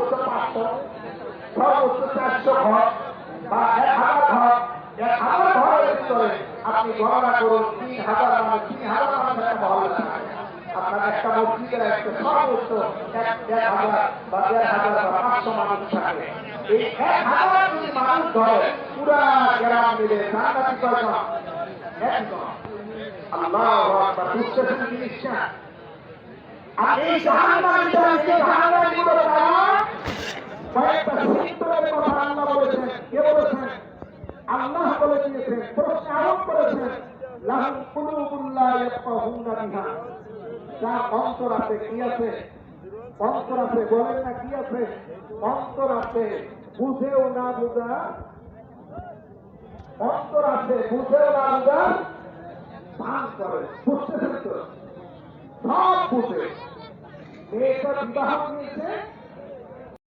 সর্বোচ্চ পাঁচশো সর্বোচ্চ চারশো ঘর বা এক হাজার ঘর। এক হাজার ঘরের ভিতরে আপনি গণনা করুন তিন হাজার মানুষ তিন হাজার মানুষ একটা মহল্লা আপনার একটা মসজিদের একটা সর্বোচ্চ এক দেড় হাজার বা দেড় হাজার বা পাঁচশো মানুষ থাকে। এই এক হাজার যদি মানুষ ধরে, পুরা গ্রাম মিলে জান্নাতি কয়জন একজন আল্লাহ আকবার বুঝতেছেন জিনিসটা আর এই জাহান্নামের প্রশ্ন আরোপ করেছেন যার অন্তর আছে কি আছে? অন্তর আছে বলেন না কি আছে অন্তর আছে বুঝেও না বুঝা অন্তর আছে বুঝেও না বুঝা ভান করে বুঝতেছেন তো সব বুঝে মেয়েটা বিবাহ নিয়েছে